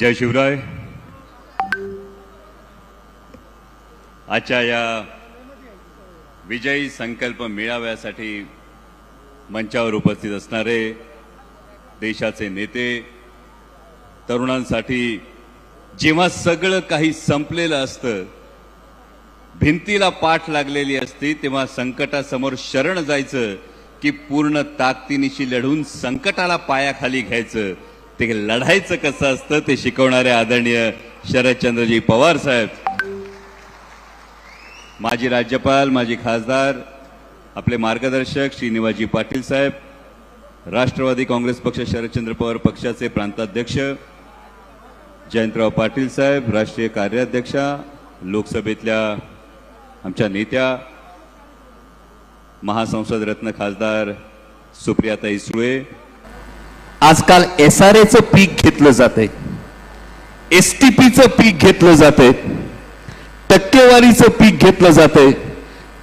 जय शिवराय. आजच्या या विजयी संकल्प मेळाव्यासाठी मंचावर उपस्थित असणारे देशाचे नेते तरुणांसाठी जेव्हा सगळं काही संपलेलं असतं भिंतीला पाठ लागलेली असती तेव्हा संकटासमोर शरण जायचं की पूर्ण ताकदीनिशी लढून संकटाला पायाखाली घ्यायचं. ते लढायचं कसं असतं ते शिकवणारे आदरणीय शरदचंद्रजी पवार साहेब. माजी राज्यपाल माजी खासदार आपले मार्गदर्शक श्रीनिवाजी पाटील साहेब राष्ट्रवादी काँग्रेस पक्ष शरदचंद्र पवार पक्षाचे प्रांताध्यक्ष जयंतराव पाटील साहेब राष्ट्रीय कार्याध्यक्षा लोकसभेतल्या आमच्या नेत्या महासंसद रत्न खासदार सुप्रियाताई सुळे आजकाल एस आर एचं पीक घेतलं जातंय. एस टी पीचं पीक घेतलं जातंय. टक्केवारीचं पीक घेतलं जातंय.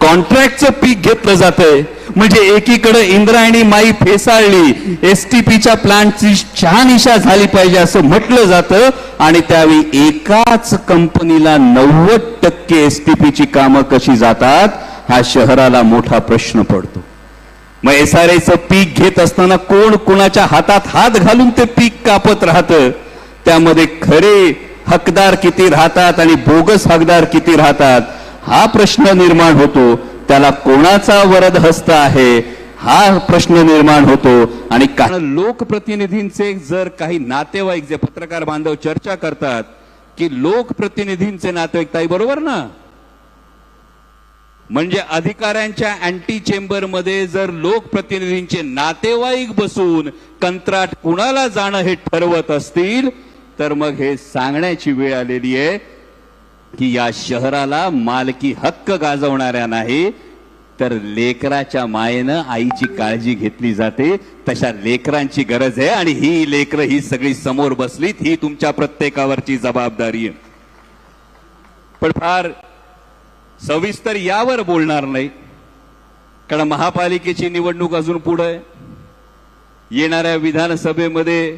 कॉन्ट्रॅक्टचं पीक घेतलं जातंय. म्हणजे एकीकडे इंद्रायणी माई फेसाळली एस टी पीच्या प्लांटची शहानिशा झाली पाहिजे असं म्हटलं जातं आणि त्यावेळी एकाच कंपनीला नव्वद टक्के एस टी पीची कामं कशी जातात हा शहराला मोठा प्रश्न पडतो. मग एस आर एचं पीक घेत असताना कोण कोणाच्या हातात हात घालून ते पीक कापत राहतं? त्यामध्ये खरे हकदार किती राहतात आणि बोगस हकदार किती राहतात? हा प्रश्न निर्माण होतो. त्याला कोणाचा वरद हस्त आहे? हा प्रश्न निर्माण होतो. आणि कारण लोकप्रतिनिधींचे जर काही नातेवाईक जे पत्रकार बांधव चर्चा करतात की लोकप्रतिनिधींचे नातेवाईक ताई बरोबर ना? म्हणजे अधिकाऱ्यांच्या अँटी चेंबरमध्ये जर लोकप्रतिनिधींचे नातेवाईक बसून कंत्राट कुणाला जाणं हे ठरवत असतील तर मग हे सांगण्याची वेळ आलेली आहे की या शहराला मालकी हक्क गाजवणाऱ्या नाही तर लेकराच्या मायेनं आईची काळजी घेतली जाते. तशा लेकरांची गरज आहे आणि ही लेकरं ही सगळी समोर बसलीत ही तुमच्या प्रत्येकावरची जबाबदारी आहे. पण फार सविस्तर यावर बोलणार नाही. कारण महापालिकेची निवडणूक अजून पुढे आहे. येणाऱ्या विधानसभेमध्ये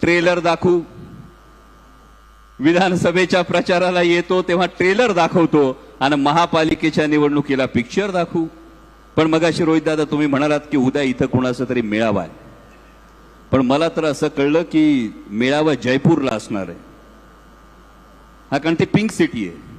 ट्रेलर दाखवू. विधानसभेच्या प्रचाराला येतो तेव्हा ट्रेलर दाखवतो आणि महापालिकेच्या निवडणुकीला पिक्चर दाखवू. पण मग अशी रोहित दादा तुम्ही म्हणालात की उद्या इथं कोणाचा तरी मेळावा आहे. पण मला तर असं कळलं की मेळावा जयपूरला असणार आहे. हा कारण ती पिंक सिटी आहे.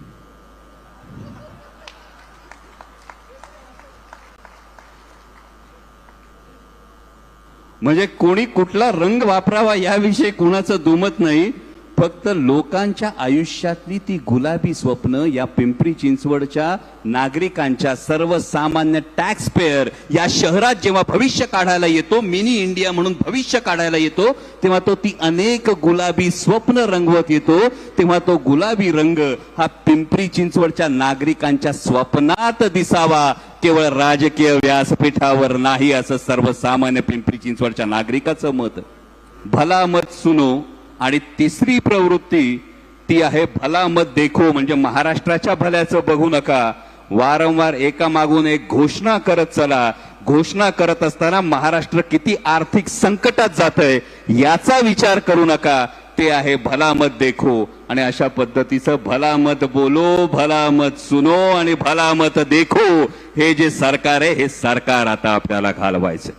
म्हणजे कोणी कुठला रंग वापरावा याविषयी कुणाचं दुमत नाही फक्त लोकांच्या आयुष्यातली ती गुलाबी स्वप्न या पिंपरी चिंचवडच्या नागरिकांच्या सर्वसामान्य टॅक्स पेअर या शहरात जेव्हा भविष्य काढायला येतो मिनी इंडिया म्हणून भविष्य काढायला येतो तेव्हा तो ती अनेक गुलाबी स्वप्न रंगवत येतो तेव्हा तो गुलाबी रंग हा पिंपरी चिंचवडच्या नागरिकांच्या स्वप्नात दिसावा. केवळ राजकीय व्यासपीठावर नाही असं सर्वसामान्य पिंपरी चिंचवडच्या नागरिकाचं मत. भला मत सुनो आणि तिसरी प्रवृत्ती ती आहे भला मत देखो म्हणजे महाराष्ट्राच्या भल्याचं बघू नका. वारंवार एका मागून एक घोषणा करत चला. घोषणा करत असताना महाराष्ट्र किती आर्थिक संकटात जात आहे याचा विचार करू नका. ते आहे भला मत देखो. आणि अशा पद्धतीचं भला मत बोलो भला मत सुनो आणि भला मत देखो. हे जे सरकार आहे हे सरकार आता आपल्याला घालवायचं.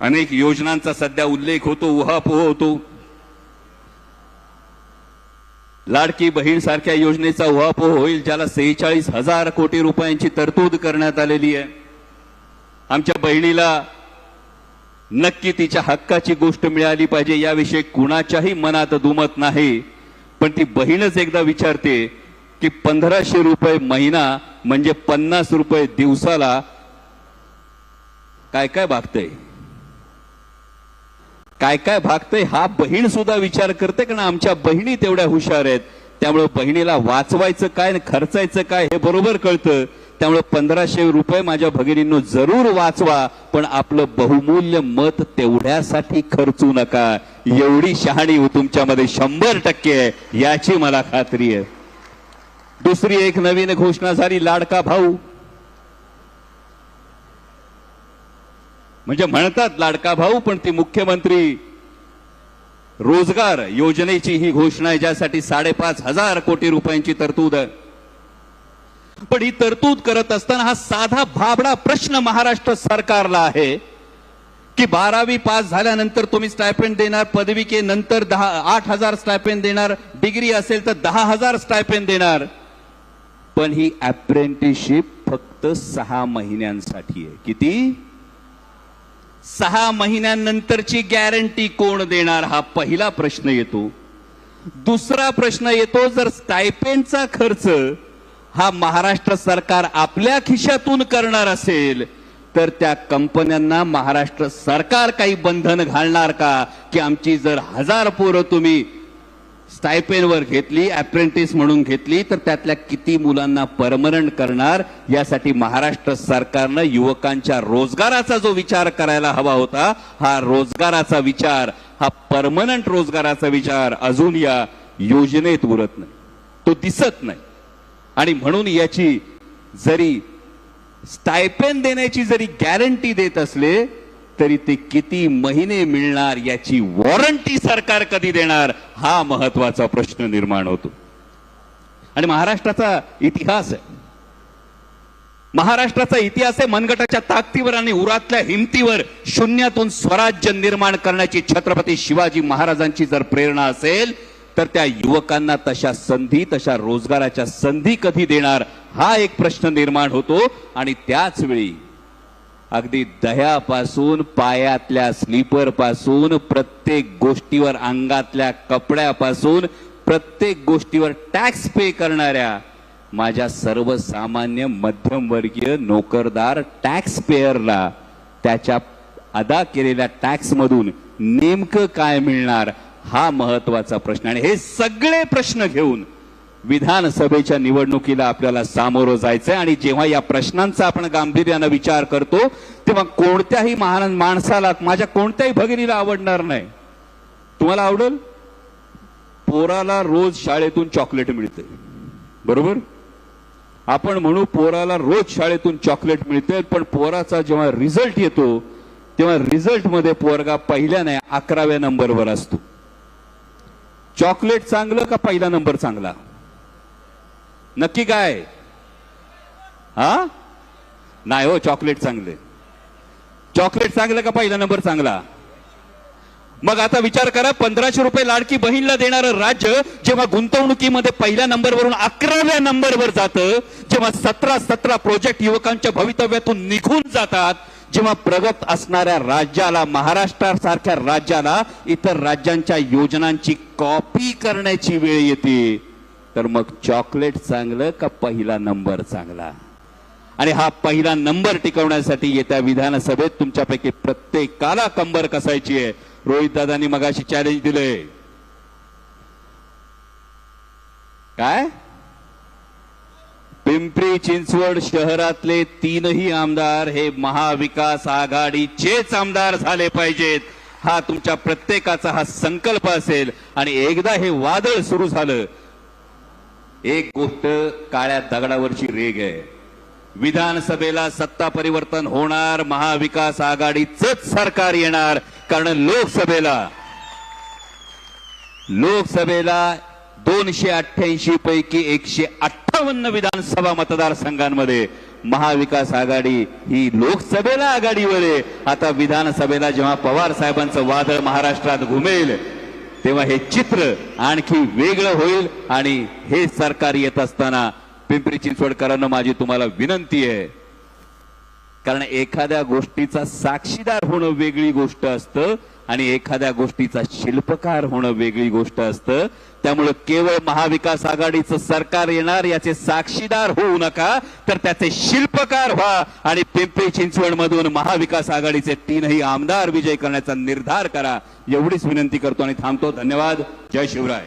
अनेक योजनांचा सध्या उल्लेख होतो उहापोह होतो. लाडकी बहीण सारख्या योजनेचा उहापोह होईल ज्याला सेहेचाळीस हजार कोटी रुपयांची तरतूद करण्यात आलेली आहे. आमच्या बहिणीला नक्की तिच्या हक्काची गोष्ट मिळाली पाहिजे याविषयी कुणाच्याही मनात दुमत नाही. पण ती बहीणच एकदा विचारते की पंधराशे रुपये महिना म्हणजे पन्नास रुपये दिवसाला काय काय भागतंय? काय काय भागतंय हा बहीण सुद्धा विचार करते कारण आमच्या बहिणी तेवढ्या हुशार आहेत. त्यामुळे बहिणीला वाचवायचं काय खर्चायचं काय हे बरोबर कळतं. त्यामुळे पंधराशे रुपये माझ्या भगिनींनो जरूर वाचवा पण आपलं बहुमूल्य मत तेवढ्यासाठी खर्चू नका. एवढी शहाणी हो तुमच्यामध्ये शंभर टक्के आहे याची मला खात्री आहे. दुसरी एक नवीन घोषणा झाली लाडका भाऊ. म्हणजे म्हणतात लाडका भाऊ पण ती मुख्यमंत्री रोजगार योजनेची ही घोषणा आहे ज्यासाठी साडेपाच हजार कोटी रुपयांची तरतूद आहे. पण ही तरतूद करत असताना हा साधा भाबडा प्रश्न महाराष्ट्र सरकारला आहे की बारावी पास झाल्यानंतर तुम्ही स्टायपेंड देणार पदविके नंतर दहा आठ हजार स्टायपेंड देणार डिग्री असेल तर दहा हजार स्टायपेंड देणार. पण ही अप्रेंटिसशिप फक्त सहा महिन्यांसाठी आहे. किती? सहा महिन्यांनंतरची गॅरंटी कोण देणार? हा पहिला प्रश्न येतो. दुसरा प्रश्न येतो जर स्टायपेंडचा खर्च हा महाराष्ट्र सरकार आपल्या खिशातून करणार असेल तर त्या कंपन्यांना महाराष्ट्र सरकार काही बंधन घालणार का? की आमची जर हजार पोरं तुम्ही स्टायपेनवर घेतली अप्रेंटिस म्हणून घेतली तर त्यातल्या किती मुलांना परमनंट करणार? यासाठी महाराष्ट्र सरकारनं युवकांच्या रोजगाराचा जो विचार करायला हवा होता हा रोजगाराचा विचार हा परमनंट रोजगाराचा विचार अजून या योजनेत उरत नाही. तो दिसत नाही. आणि म्हणून याची जरी स्टायपेन देण्याची जरी गॅरंटी देत असले तरी ते किती महिने मिळणार याची वॉरंटी सरकार कधी देणार हा महत्त्वाचा प्रश्न निर्माण होतो. आणि महाराष्ट्राचा इतिहास आहे. महाराष्ट्राचा इतिहास आहे मनगटाच्या ताकदीवर आणि उरातल्या हिमतीवर शून्यातून स्वराज्य निर्माण करण्याची छत्रपती शिवाजी महाराजांची जर प्रेरणा असेल तर त्या युवकांना तशा संधी तशा रोजगाराच्या संधी कधी देणार हा एक प्रश्न निर्माण होतो. आणि त्याच वेळी अगदी दह्यापासून पायातल्या स्लीपरपासून प्रत्येक गोष्टीवर अंगातल्या कपड्यापासून प्रत्येक गोष्टीवर टॅक्स पे करणाऱ्या माझ्या सर्वसामान्य मध्यमवर्गीय नोकरदार टॅक्स पेयरला त्याच्या अदा केलेल्या टॅक्समधून नेमकं काय मिळणार? हा महत्त्वाचा प्रश्न. आणि हे सगळे प्रश्न घेऊन विधानसभेच्या निवडणुकीला आपल्याला सामोरं जायचंय. आणि जेव्हा या प्रश्नांचा आपण गांभीर्यानं विचार करतो तेव्हा कोणत्याही महान माणसाला माझ्या कोणत्याही भगिनीला आवडणार नाही. तुम्हाला आवडेल? पोराला रोज शाळेतून चॉकलेट मिळते. बरोबर? आपण म्हणू पोराला रोज शाळेतून चॉकलेट मिळते पण पोराचा जेव्हा रिझल्ट येतो तेव्हा रिझल्टमध्ये पोरगा पहिल्या नाही अकराव्या नंबरवर असतो. चॉकलेट चांगलं का पहिला नंबर चांगला? नक्की काय? हा? नाही हो चॉकलेट चांगले. चॉकलेट चांगलं का पहिला नंबर चांगला? मग आता विचार करा पंधराशे रुपये लाडकी बहीणला देणारं राज्य जेव्हा गुंतवणुकीमध्ये पहिल्या नंबरवरून अकराव्या नंबरवर जातं जेव्हा सतरा सतरा प्रोजेक्ट युवकांच्या भवितव्यातून निघून जातात जेव्हा प्रगत असणाऱ्या राज्याला महाराष्ट्रासारख्या राज्याला इतर राज्यांच्या योजनांची कॉपी करण्याची वेळ येते तर मग चॉकलेट चांगलं का पहिला नंबर चांगला? आणि हा पहिला नंबर टिकवण्यासाठी येत्या विधानसभेत तुमच्यापैकी प्रत्येकाला कंबर कसायची आहे. रोहित दादांनी मगाशी चॅलेंज दिलंय. काय? पिंपरी चिंचवड शहरातले तीनही आमदार हे महाविकास आघाडीचेच आमदार झाले पाहिजेत. हा तुमच्या प्रत्येकाचा हा संकल्प असेल आणि एकदा हे वादळ सुरू झालं एक गोष्ट काळ्या दगडावरची रेग आहे. विधानसभेला सत्ता परिवर्तन होणार महाविकास आघाडीच सरकार येणार कारण लोकसभेला लोकसभेला दोनशे अठ्ठ्याऐंशी पैकी एकशे अठ्ठावन्न विधानसभा मतदारसंघांमध्ये महाविकास आघाडी ही लोकसभेला आघाडीवर आहे. आता विधानसभेला जेव्हा पवार साहेबांचं वादळ महाराष्ट्रात घुमेल तेव्हा हे चित्र आणखी वेगळं होईल आणि हे सरकार येत असताना पिंपरी चिंचवडकरांना माझी तुम्हाला विनंती आहे. कारण एखाद्या गोष्टीचा साक्षीदार होणं वेगळी गोष्ट असतं आणि एखाद्या गोष्टीचा शिल्पकार होणं वेगळी गोष्ट असतं. त्यामुळे केवळ महाविकास आघाडीचं सरकार येणार याचे साक्षीदार होऊ नका तर त्याचे शिल्पकार व्हा. आणि पिंपरी चिंचवड मधून महाविकास आघाडीचे तीनही आमदार विजय करण्याचा निर्धार करा. एवढीच विनंती करतो आणि थांबतो. धन्यवाद. जय शिवराय.